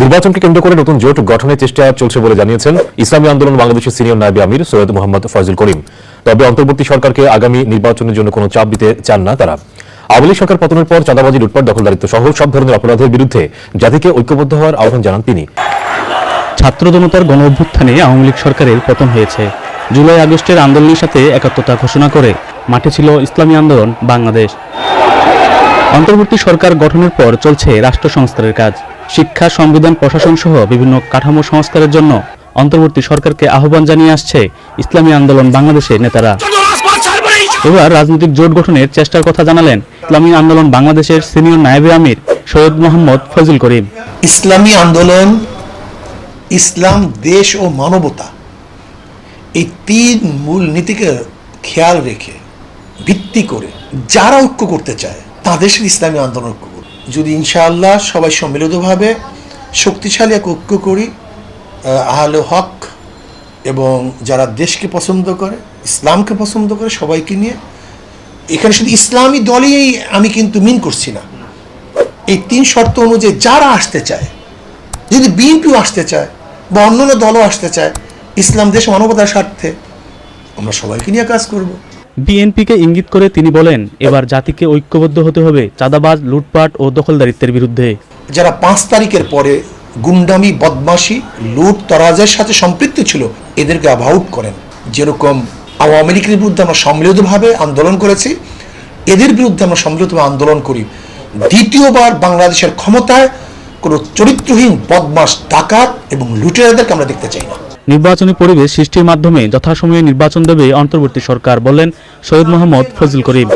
নির্বাচনকে কেন্দ্র করে নতুন জোট গঠনের চেষ্টা চলছে বলে জানিয়েছেন ইসলামী আন্দোলন বাংলাদেশের সিনিয়র নায়বে আমির সৈয়দ মোহাম্মদ ফয়জুল করিম। তবে অন্তর্বর্তী সরকারকে আগামী নির্বাচনের জন্য কোনো চাপ দিতে চান না তারা। আওয়ামী সরকার পতনের পর চাঁদাবাজি, লুটপাট, দখলদারিত্ব সহ সব ধরনের অপরাধের বিরুদ্ধে জাতিকে ঐক্যবদ্ধ হওয়ার আহ্বান জানান তিনি। ছাত্র জনতার গণ অভ্যুত্থানে আওয়ামী লীগ সরকারের পতন হয়েছে। জুলাই আগস্টের আন্দোলনের সাথে একাত্মতা ঘোষণা করে মাঠে ছিল ইসলামী আন্দোলন, বাংলাদেশ। অন্তর্বর্তী সরকার গঠনের পর চলছে রাষ্ট্র সংস্কারের কাজ। শিক্ষা, সংবিধান, প্রশাসন সহ বিভিন্ন কাঠামো সংস্কারের জন্য অন্তর্বর্তী সরকারকে আহ্বান জানিয়ে আসছে ইসলামী আন্দোলন বাংলাদেশের নেতারা। এবার রাজনৈতিক জোট গঠনের চেষ্টার কথা জানালেন ইসলামী আন্দোলন বাংলাদেশের সিনিয়র নায়েবে আমির সৈয়দ মোহাম্মদ ফজল করিম। ইসলামী আন্দোলন, ইসলাম, দেশ ও মানবতা এই তিন মূল নীতিকে খেয়াল রেখে, ভিত্তি করে যারা ঐক্য করতে চায়, তাদের সাথে ইসলামী আন্দোলন যদি ইনশাআল্লাহ সবাই সম্মিলিতভাবে শক্তিশালী এক ঐক্য করি আহ, আহলে হক এবং যারা দেশকে পছন্দ করে ইসলামকে পছন্দ করে সবাইকে নিয়ে এখানে শুধু ইসলামী দলই আমি কিন্তু মিন করছি না। এই তিন শর্ত অনুযায়ী যারা আসতে চায় যদি বিএনপিও আসতে চায় বা অন্যান্য দলও আসতে চায় ইসলাম দেশ মানবতার স্বার্থে আমরা সবাইকে নিয়ে কাজ করব। বিএনপিকে ইঙ্গিত করে তিনি বলেন, এবার জাতিকে ঐক্যবদ্ধ হতে হবে চাঁদাবাজ, লুটপাট ও দখলদারিত্বের বিরুদ্ধে। যারা পাঁচ তারিখের পরে গুন্ডামি, বদমাশি, লুট, তরাজের সাথে সম্পৃক্ত ছিল, এদেরকে অ্যাভাউট করেন। যেরকম আওয়ামী লীগের বিরুদ্ধে আমরা সম্মিলিতভাবে আন্দোলন করেছি, এদের বিরুদ্ধে আমরা সম্মিলিতভাবে আন্দোলন করি। দ্বিতীয়বার বাংলাদেশের ক্ষমতায় কোনো চরিত্রহীন বদমাস ডাকাত এবং লুটেরাদেরকে আমরা দেখতে চাই না। নির্বাচনী পরিবেশ সৃষ্টির মাধ্যমে যথাসময়ে নির্বাচন দেবে অন্তর্বর্তী সরকার বলেন সৈয়দ মোহাম্মদ ফজল করিম।